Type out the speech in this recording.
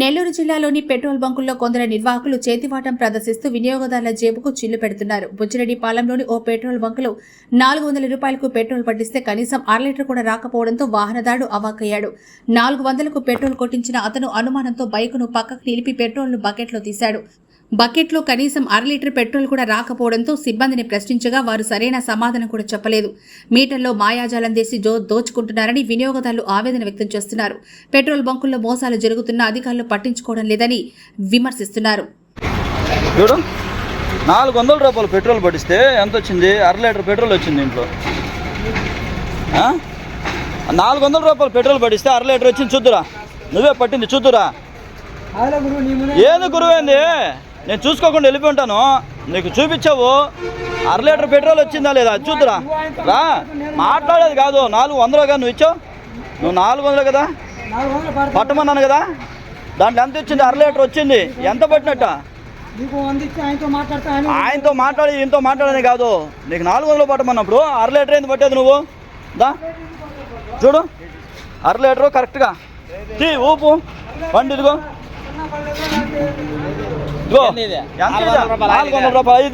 నెల్లూరు జిల్లాలోని పెట్రోల్ బంకుల్లో కొందరు నిర్వాహకులు చేతివాటం ప్రదర్శిస్తూ వినియోగదారుల జేబుకు చిల్లు పెడుతున్నారు. బుచ్చిరెడ్డి పాలెంలోని ఓ పెట్రోల్ బంకులో నాలుగు వందల రూపాయలకు పెట్రోల్ పట్టిస్తే కనీసం అర లీటర్ కూడా రాకపోవడంతో వాహనదారుడు అవాకయ్యాడు నాలుగు వందలకు పెట్రోల్ కొట్టించిన అతను అనుమానంతో బైకును పక్కకు నిలిపి పెట్రోల్ను బకెట్లో తీశాడు. బకెట్లో కనీసం అర లీటర్ పెట్రోల్ కూడా రాకపోవడంతో సిబ్బందిని ప్రశ్నించగా వారు సరైన సమాధానం కూడా చెప్పలేదు. మీటర్లో మాయాజాలం చేసి జో దోచుకుంటున్నారని వినియోగదారులు ఆవేదన వ్యక్తం చేస్తున్నారు. పెట్రోల్ బంకుల్లో మోసాలు జరుగుతున్నా అధికారులు పట్టించుకోవడం లేదని విమర్శిస్తున్నారు. చూడు నాలుగు వందల రూపాయలు పెట్రోల్ పట్టిస్తే ఎంత వచ్చింది అర లీటర్ పెట్రోల్ వచ్చింది ఇంట్లో. ఆ? నాలుగు వందల రూపాయలు పెట్రోల్ పట్టిస్తే అర లీటర్ వచ్చింది చూద్దురా. నువ్వే పట్టింది చూద్దురా. ఏది గురువేంది నేను చూసుకోకుండా వెళ్ళిపోయి ఉంటాను. నీకు చూపించావు. అర లీటర్ పెట్రోల్ వచ్చిందా లేదా? చూద్దురా. రా. మాట్లాడేది కాదు. నాలుగు వందలు కదా నువ్వు ఇచ్చావు? నువ్వు నాలుగు వందలు కదా? పట్టమన్నాను కదా? దాంట్లో ఎంత వచ్చింది అర లీటర్ వచ్చింది. ఎంత పట్టినట్ట? ఆయనతో మాట్లాడి ఈయనతో మాట్లాడని కాదు. నీకు నాలుగు వందలు పట్టమన్నప్పుడు అర లీటర్ ఏంది పట్టేది నువ్వు? దా. చూడు. అర లీటరు కరెక్ట్గా. తీ ఊపు. బండి ఇదిగో. ఇదిగో ఎంత